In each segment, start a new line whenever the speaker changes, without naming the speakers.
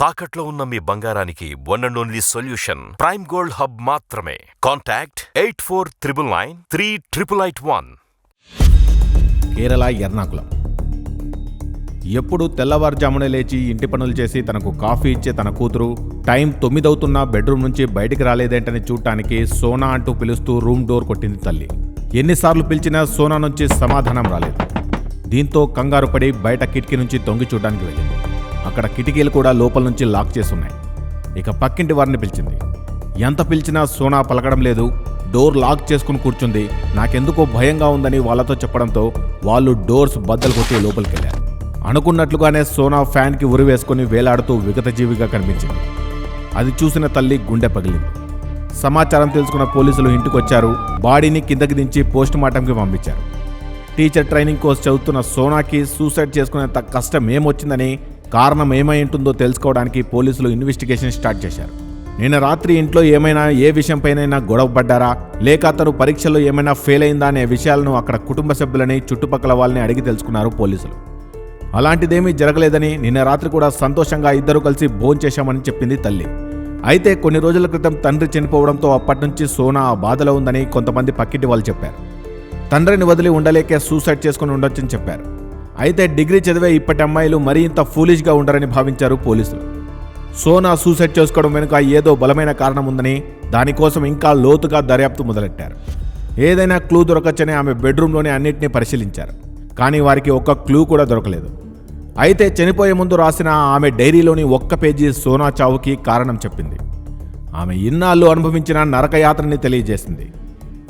తాకట్లో ఉన్న మీ బంగారానికి one and only solution prime gold hub మాత్రమే. Contact eight four triple nine three triple eight one
Kerala Ernakulam ఎప్పుడు తెల్లవారుజామున లేచి ఇంటి పనులు చేసి తనకు కాఫీ ఇచ్చే తన కూతురు టైం తొమ్మిదవుతున్నా బెడ్రూమ్ నుంచి బయటికి రాలేదేంటని చూడటానికి సోనా అంటూ పిలుస్తూ రూమ్ డోర్ కొట్టింది తల్లి. ఎన్నిసార్లు పిలిచినా సోనా నుంచి సమాధానం రాలేదు. దీంతో కంగారు పడి బయట కిటికీ నుంచి తొంగి చూడడానికి వెళ్ళింది. అక్కడ కిటికీలు కూడా లోపల నుంచి లాక్ చేసున్నాయి. ఇక పక్కింటి వారిని పిలిచింది. ఎంత పిలిచినా సోనా పలకడం లేదు. డోర్ లాక్ చేసుకుని కూర్చుంది. నాకెందుకో భయంగా ఉందని వాళ్ళతో చెప్పడంతో వాళ్ళు డోర్స్ బద్దలు కొట్టి లోపలికి వెళ్ళారు అనుకున్నట్లుగానే సోనా ఫ్యాన్కి ఉరి వేసుకుని వేలాడుతూ విగతజీవిగా కనిపించింది. అది చూసిన తల్లి గుండె పగిలింది. సమాచారం తెలుసుకున్న పోలీసులు ఇంటికొచ్చారు. బాడీని కిందకి దించి పోస్ట్ మార్టంకి పంపించారు. టీచర్ ట్రైనింగ్ కోర్స్ చదువుతున్న సోనాకి సూసైడ్ చేసుకునేంత కష్టం ఏమొచ్చిందని కారణం ఏమై ఉంటుందో తెలుసుకోవడానికి పోలీసులు ఇన్వెస్టిగేషన్ స్టార్ట్ చేశారు. నిన్న రాత్రి ఇంట్లో ఏమైనా ఏ విషయంపైనైనా గొడవ పడ్డారా? లేక అతను పరీక్షలో ఏమైనా ఫెయిల్ అయిందా అనే విషయాలను అక్కడ కుటుంబ సభ్యులని చుట్టుపక్కల వాళ్ళని అడిగి తెలుసుకున్నారు పోలీసులు. అలాంటిదేమీ జరగలేదని నిన్న రాత్రి కూడా సంతోషంగా ఇద్దరు కలిసి భోంచేశామని చెప్పింది తల్లి. అయితే కొన్ని రోజుల క్రితం తండ్రి చనిపోవడంతో అప్పటి నుంచి సోనా ఆ బాధలో ఉందని కొంతమంది పక్కింటి వాళ్ళు చెప్పారు. తండ్రిని వదిలి ఉండలేకే సూసైడ్ చేసుకుని ఉండొచ్చని చెప్పారు. అయితే డిగ్రీ చదివే ఇప్పటి అమ్మాయిలు మరీ ఇంత ఫూలిష్గా ఉండరని భావించారు పోలీసులు. సోనా సూసైడ్ చేసుకోవడం వెనుక ఏదో బలమైన కారణం ఉందని దానికోసం ఇంకా లోతుగా దర్యాప్తు మొదలెట్టారు. ఏదైనా క్లూ దొరకచ్చని ఆమె బెడ్రూమ్లోనే అన్నింటినీ పరిశీలించారు. కానీ వారికి ఒక్క క్లూ కూడా దొరకలేదు. అయితే చనిపోయే ముందు రాసిన ఆమె డైరీలోని ఒక్క పేజీ సోనా చావుకి కారణం చెప్పింది. ఆమె ఇన్నాళ్ళు అనుభవించిన నరకయాత్రని తెలియజేసింది.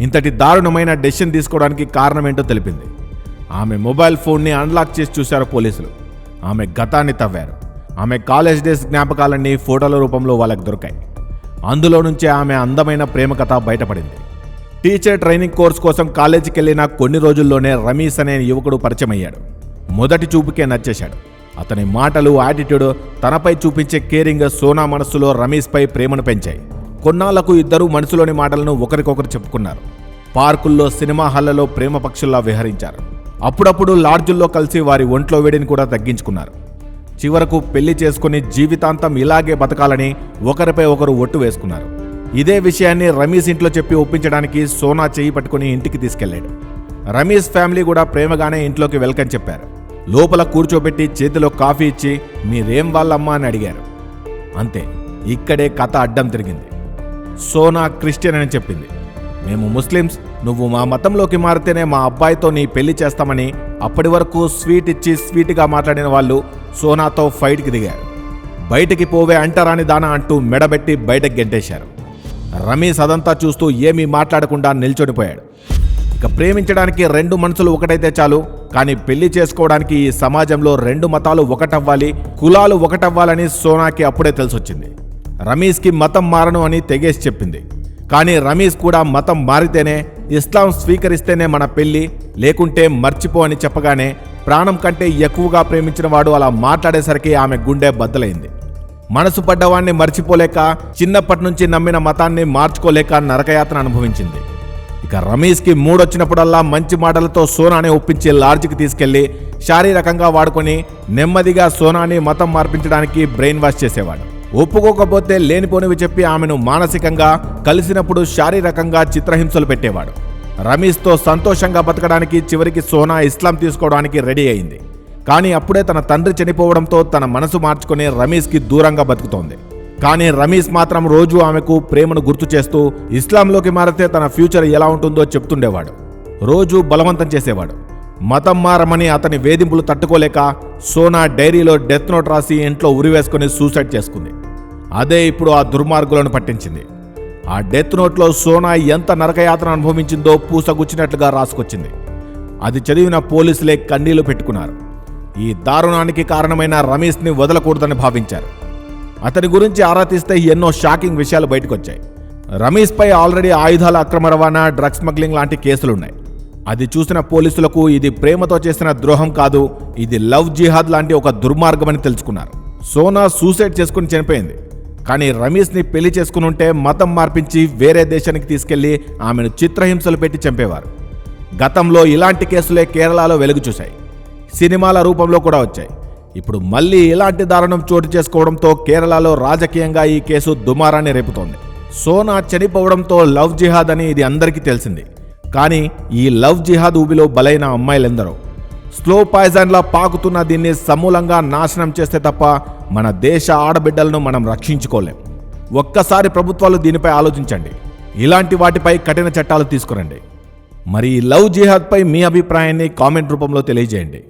ఇంతటి దారుణమైన డెసిషన్ తీసుకోవడానికి కారణమేంటో తెలిపింది. ఆమె మొబైల్ ఫోన్ని అన్లాక్ చేసి చూశారు పోలీసులు. ఆమె గతాన్ని తవ్వారు. ఆమె కాలేజ్ డేస్ జ్ఞాపకాలన్నీ ఫోటోల రూపంలో వాళ్ళకి దొరికాయి. అందులో నుంచే ఆమె అందమైన ప్రేమ కథ బయటపడింది. టీచర్ ట్రైనింగ్ కోర్స్ కోసం కాలేజీకి వెళ్ళిన కొన్ని రోజుల్లోనే రమీష్ అనే యువకుడు పరిచయం అయ్యాడు మొదటి చూపుకే నచ్చేశాడు. అతని మాటలు యాటిట్యూడ్ తనపై చూపించే కేరింగ్ సోనా మనస్సులో రమేష్పై ప్రేమను పెంచాయి. కొన్నాళ్ళకు ఇద్దరు మనసులోని మాటలను ఒకరికొకరు చెప్పుకున్నారు. పార్కుల్లో సినిమా హాళ్ళలో ప్రేమ పక్షుల్లా విహరించారు. అప్పుడప్పుడు లాడ్జుల్లో కలిసి వారి ఒంట్లో వేడిని కూడా తగ్గించుకున్నారు. చివరకు పెళ్ళి చేసుకుని జీవితాంతం ఇలాగే బతకాలని ఒకరిపై ఒకరు ఒట్టు వేసుకున్నారు. ఇదే విషయాన్ని రమీష్ ఇంట్లో చెప్పి ఒప్పించడానికి సోనా చేయి పట్టుకుని ఇంటికి తీసుకెళ్ళాడు రమేష్ ఫ్యామిలీ కూడా ప్రేమగానే ఇంట్లోకి వెల్కమ్ చెప్పారు. లోపల కూర్చోబెట్టి చేతిలో కాఫీ ఇచ్చి మీరేం వాళ్ళమ్మా? అని అడిగారు. అంతే ఇక్కడే కథ అడ్డం తిరిగింది. సోనా క్రిస్టియన్ అని చెప్పింది. మేము ముస్లిమ్స్. నువ్వు మా మతంలోకి మారితేనే మా అబ్బాయితో నీ పెళ్ళి చేస్తామని అప్పటి వరకు స్వీట్ ఇచ్చి స్వీట్గా మాట్లాడిన వాళ్ళు సోనాతో ఫైట్కి దిగారు. బయటికి పోవే అంటరాని దానా అంటూ మెడబెట్టి బయటకు గెంటేశారు. రమేష్ అదంతా చూస్తూ ఏమీ మాట్లాడకుండా నిల్చొనిపోయాడు. ఇక ప్రేమించడానికి రెండు మనసులు ఒకటైతే చాలు కానీ పెళ్ళి చేసుకోవడానికి ఈ సమాజంలో రెండు మతాలు ఒకటవ్వాలి కులాలు ఒకటవ్వాలని సోనాకి అప్పుడే తెలిసొచ్చింది. రమీష్కి మతం మారను అని తెగేసి చెప్పింది. కానీ రమీష్ కూడా మతం మారితేనే ఇస్లాం స్వీకరిస్తేనే మన పెళ్ళి లేకుంటే మర్చిపో అని చెప్పగానే ప్రాణం కంటే ఎక్కువగా ప్రేమించిన వాడు అలా మాట్లాడేసరికి ఆమె గుండె బద్దలైంది. మనసు పడ్డవాణ్ణి మర్చిపోలేక చిన్నప్పటి నుంచి నమ్మిన మతాన్ని మార్చుకోలేక నరకయాత్ర అనుభవించింది. ఇక రమేష్కి మూడొచ్చినప్పుడల్లా మంచి మాటలతో సోనాని ఒప్పించి లార్జ్కి తీసుకెళ్ళి శారీరకంగా వాడుకొని నెమ్మదిగా సోనాని మతం మార్పించడానికి బ్రెయిన్ వాష్ చేసేవాడు. ఒప్పుకోకపోతే లేనిపోనివి చెప్పి ఆమెను మానసికంగా కలిసినప్పుడు శారీరకంగా చిత్రహింసలు పెట్టేవాడు. రమీష్తో సంతోషంగా బతకడానికి చివరికి సోనా ఇస్లాం తీసుకోవడానికి రెడీ అయింది. కానీ అప్పుడే తన తండ్రి చనిపోవడంతో తన మనసు మార్చుకుని రమేష్కి దూరంగా బతుకుతోంది. కానీ రమీష్ మాత్రం రోజు ఆమెకు ప్రేమను గుర్తు చేస్తూ ఇస్లాంలోకి మారితే తన ఫ్యూచర్ ఎలా ఉంటుందో చెప్తుండేవాడు. రోజు బలవంతం చేసేవాడు. మతం మారమని అతని వేధింపులు తట్టుకోలేక సోనా డైరీలో డెత్ నోట్ రాసి ఇంట్లో ఉరివేసుకుని సూసైడ్ చేసుకుంది. అదే ఇప్పుడు ఆ దుర్మార్గులను పట్టించింది. ఆ డెత్ నోట్లో సోనా ఎంత నరకయాత్ర అనుభవించిందో పూసగుచ్చినట్లుగా రాసుకొచ్చింది. అది చదివిన పోలీసులే కన్నీళ్ళు పెట్టుకున్నారు. ఈ దారుణానికి కారణమైన రమేష్ని వదలకూడదని భావించారు. అతని గురించి ఆరా తీస్తే ఎన్నో షాకింగ్ విషయాలు బయటకొచ్చాయి. రమేష్పై ఆల్రెడీ ఆయుధాల అక్రమ రవాణా డ్రగ్స్ స్మగ్లింగ్ లాంటి కేసులున్నాయి. అది చూసిన పోలీసులకు ఇది ప్రేమతో చేసిన ద్రోహం కాదు ఇది లవ్ జిహాద్ లాంటి ఒక దుర్మార్గమని తెలుసుకున్నారు. సోనా సూసైడ్ చేసుకుని చనిపోయింది. కానీ రమేష్ని పెళ్ళి చేసుకుని ఉంటే మతం మార్పించి వేరే దేశానికి తీసుకెళ్ళి ఆమెను చిత్రహింసలు పెట్టి చంపేవారు. గతంలో ఇలాంటి కేసులే కేరళలో వెలుగు చూశాయి. సినిమాల రూపంలో కూడా వచ్చాయి. ఇప్పుడు మళ్ళీ ఇలాంటి దారుణం చోటు చేసుకోవడంతో కేరళలో రాజకీయంగా ఈ కేసు దుమారాన్ని రేపుతోంది. సోనా చనిపోవడంతో లవ్ జిహాద్ అని ఇది అందరికీ తెలిసింది. కానీ ఈ లవ్ జిహాద్ ఊబిలో బలైన అమ్మాయిలెందరో? స్లో పాయిజన్లా పాకుతున్న దీన్ని సమూలంగా నాశనం చేస్తే తప్ప మన దేశ ఆడబిడ్డలను మనం రక్షించుకోలేం. ఒక్కసారి ప్రభుత్వాలు దీనిపై ఆలోచించండి. ఇలాంటి వాటిపై కఠిన చట్టాలు తీసుకురండి. మరి ఈ లవ్ జిహాద్పై మీ అభిప్రాయాన్ని కామెంట్ రూపంలో తెలియజేయండి.